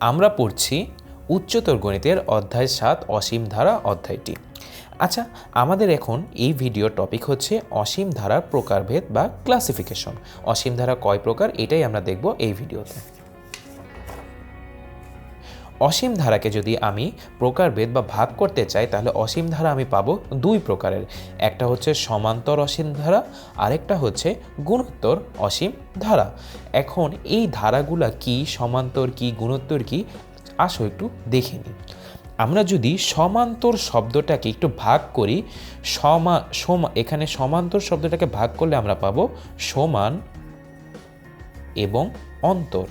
আমরা পড়ছি উচ্চতর গণিতের অধ্যায় সাত, অসীম ধারা অধ্যায়টি। আচ্ছা আমাদের এখন এই ভিডিও টপিক হচ্ছে অসীম ধারার প্রকারভেদ বা ক্লাসিফিকেশন অসীম ধারা কয় প্রকার? এটাই আমরা দেখব এই ভিডিওতে অসীম ধারাকে যদি আমি প্রকারভেদ বা ভাগ করতে চাই, তাহলে অসীম ধারা আমি পাবো দুই প্রকারের। একটা হচ্ছে সমান্তর অসীম ধারা, আরেকটা হচ্ছে গুণোত্তর অসীম ধারা। এখন এই ধারাগুলা কি, সমান্তর কি, গুণোত্তর কি? আসো একটু দেখে নিই। আমরা যদি সমান্তর শব্দটাকে একটু ভাগ করি, সমা সমা, এখানে সমান্তর শব্দটাকে ভাগ করলে আমরা পাবো সমান এবং অন্তর।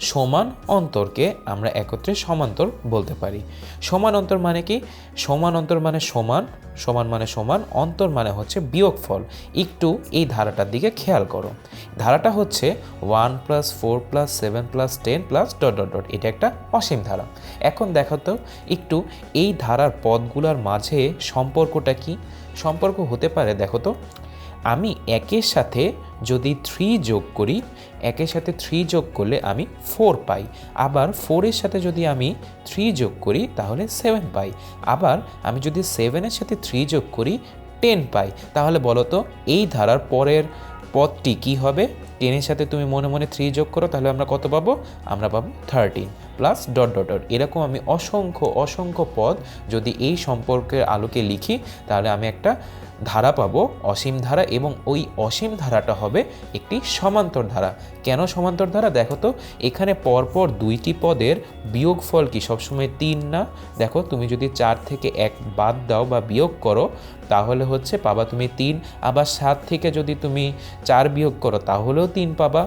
সমান অন্তরকে আমরা একত্রে সমান্তর বলতে পারি। সমান অন্তর মানে কি? সমান অন্তর মানে সমান সমান মানে সমান, অন্তর মানে হচ্ছে বিয়োগফল। একটু এই ধারাটার দিকে খেয়াল করো। ধারাটা হচ্ছে one plus four plus seven plus ten plus dot dot dot. এটা একটা অসীম ধারা। এখন দেখো তো, একটু এই ধারার পদগুলোর মাঝে সম্পর্কটা কি? সম্পর্ক হতে পারে, দেখো তো আমি একের সাথে যদি থ্রি যোগ করি, একের সাথে থ্রি যোগ করলে আমি ফোর পাই। আবার ফোরের সাথে যদি আমি থ্রি যোগ করি, তাহলে সেভেন পাই। আবার আমি যদি সেভেনের সাথে থ্রি যোগ করি টেন পাই। তাহলে বলো তো এই ধারার পরের পদটি কি হবে? টেনের সাথে তুমি মনে মনে থ্রি যোগ করো, তাহলে আমরা কত পাবো? আমরা পাবো thirteen plus dot dot dot এরকম আমি অসংখ্য অসংখ্য পদ যদি এই সম্পর্কের আলোকে লিখি, তাহলে আমি একটা ধারা পাবো, অসীম ধারা এবং ওই অসীম ধারাটা হবে একটি সমান্তর ধারা। কেন সমান্তর ধারা? দেখো তো, এখানে পরপর দুইটি পদের বিয়োগফল কি? সবসময় তিন না? দেখো, তুমি যদি চার থেকে এক বাদ দাও বা বিয়োগ করো, তাহলে হচ্ছে পাবা তুমি তিন। আবার সাত থেকে যদি তুমি চার বিয়োগ করো, তাহলেও তিন পাবা।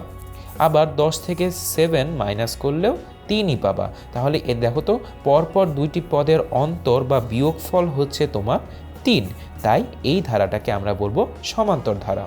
আবার দশ থেকে সেভেন মাইনাস করলেও তিনই পাবা। তাহলে এ দেখো তো, পরপর দুইটি পদের অন্তর বা বিয়োগফল হচ্ছে তোমার তিন। তাই এই ধারাটাকে আমরা বলব সমান্তর ধারা।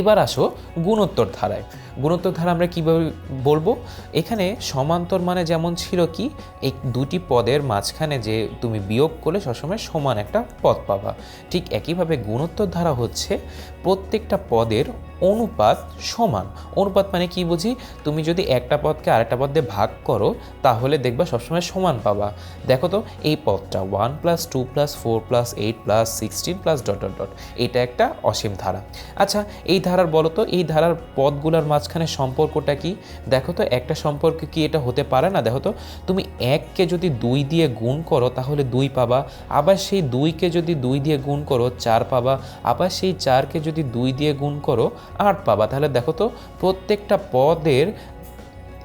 এবার আসো গুণোত্তর ধারায়। গুণোত্তর ধারা আমরা কীভাবে বলব? এখানে সমান্তর মানে যেমন ছিল কি? এই দুটি পদের মাঝখানে যে তুমি বিয়োগ করলে সবসময় সমান একটা পদ পাবা। ঠিক একইভাবে গুণোত্তর ধারা হচ্ছে প্রত্যেকটা পদের অনুপাত সমান। অনুপাত মানে কি বুঝি? তুমি যদি একটা পদকে আরেকটা পদ দিয়ে ভাগ করো, তাহলে দেখবা সবসময় সমান পাবা। দেখো তো, এই পদটা one plus two plus four plus eight plus sixteen plus dot dot dot এটা একটা অসীম ধারা। আচ্ছা এই ধারার বলো তো, এই ধারার পদগুলোর মাঝখানে সম্পর্কটা কি? দেখো তো, একটা সম্পর্ক কি এটা হতে পারে না? দেখো তো, তুমি এককে যদি দুই দিয়ে গুণ করো, তাহলে দুই পাবা। আবার সেই দুইকে যদি দুই দিয়ে গুণ করো, চার পাবা। আবার সেই চারকে যদি দুই দিয়ে গুণ করো, আট পাবা। তাহলে দেখো তো, প্রত্যেকটা পদের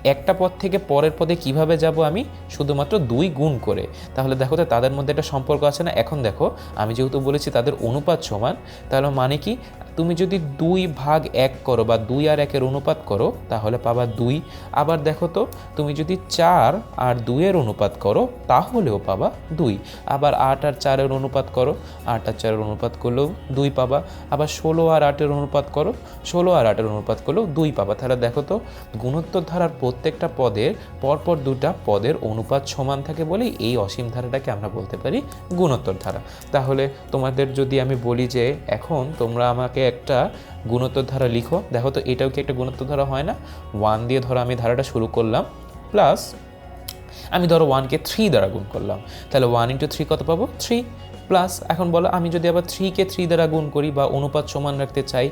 একটা পদ থেকে পরের পদে কীভাবে যাব আমি শুধুমাত্র দুই গুণ করে? তাহলে দেখো তো তাদের মধ্যে একটা সম্পর্ক আছে না? এখন দেখো, আমি যেহেতু বলেছি তাদের অনুপাত সমান, তাহলে মানে কি? তুমি যদি দুই ভাগ এক করো বা দুই আর একের অনুপাত করো, তাহলে পাবা দুই। আবার দেখো তো, তুমি যদি চার আর দুইয়ের অনুপাত করো, তাহলেও পাবা দুই। আবার আট আর চারের অনুপাত করো, আট আর চারের অনুপাত করলেও দুই পাবা। আবার ষোলো আর আটের অনুপাত করো, ষোলো আর আটের অনুপাত করলেও দুই পাবা। তাহলে দেখো তো, গুণোত্তর ধারার প্রত্যেকটা পদের, পরপর দুটা পদের অনুপাত সমান থাকে বলেই এই অসীম ধারাটাকে আমরা বলতে পারি গুণোত্তর ধারা। তাহলে তোমাদের যদি আমি বলি যে এখন তোমরা আমাকে একটা গুণোত্তর ধারা লিখো, দেখো তো এটাও কি একটা গুণোত্তর ধারা হয় না? ওয়ান দিয়ে ধরো আমি ধারাটা শুরু করলাম প্লাস আমি ধরো ওয়ানকে থ্রি দ্বারা গুণ করলাম। তাহলে ওয়ান ইন্টু থ্রি কত পাবো? থ্রি প্লাস এখন বলো, আমি যদি আবার থ্রিকে থ্রি দ্বারা গুণ করি বা অনুপাত সমান রাখতে চাই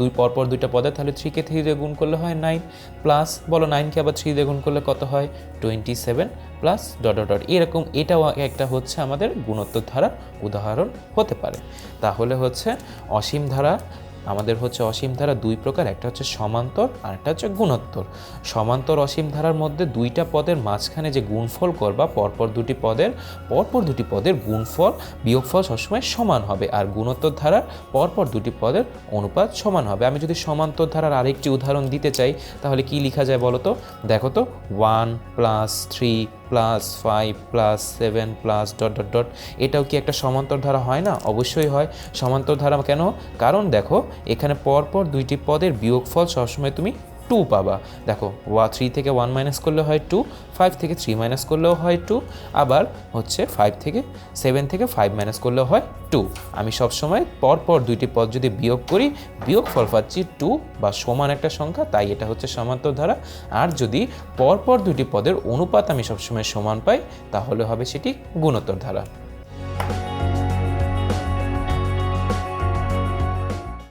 দুই পরপর দুইটা পদে, তাহলে থ্রিকে থ্রি দিয়ে গুণ করলে হয় নাইন প্লাস বলো নাইনকে আবার থ্রি দিয়ে গুণ করলে কত হয়? Twenty seven plus dot dot dot এরকম এটাও একটা হচ্ছে আমাদের গুণোত্তর ধারা উদাহরণ হতে পারে। তাহলে হচ্ছে অসীম ধারা আমাদের হচ্ছে অসীম ধারা দুই প্রকার, একটা হচ্ছে সমান্তর আর একটা হচ্ছে গুণোত্তর। সমান্তর অসীম ধারার মধ্যে দুইটা পদের মাঝখানে যে গুণফল করবা পরপর দুটি পদের, পরপর দুটি পদের গুণফল বিয়োগফল সবসময় সমান হবে আর গুণোত্তর ধারার পরপর দুটি পদের অনুপাত সমান হবে। আমি যদি সমান্তর ধারার আরেকটি উদাহরণ দিতে চাই, তাহলে কি লেখা যায় বলো তো দেখো তো one plus three plus five plus seven plus dot dot dot এটাও কি একটা সমান্তর ধারা হয় না? অবশ্যই হয়। সমান্তর ধারা কেন? কারণ দেখো, এখানে পরপর দুইটি পদের বিয়োগফল সবসময় তুমি টু পাবা। দেখো, ওয়া থ্রি থেকে ওয়ান মাইনাস করলে হয় টু ফাইভ থেকে থ্রি মাইনাস করলেও হয় টু আবার হচ্ছে ফাইভ থেকে সেভেন থেকে ফাইভ মাইনাস করলেও হয় টু আমি সবসময় পরপর দুইটি পদ যদি বিয়োগ করি, বিয়োগ ফল পাচ্ছি টু বা সমান একটা সংখ্যা, তাই এটা হচ্ছে সমান্তর ধারা। আর যদি পরপর দুটি পদের অনুপাত আমি সবসময় সমান পাই, তাহলে হবে সেটি গুণোত্তর ধারা।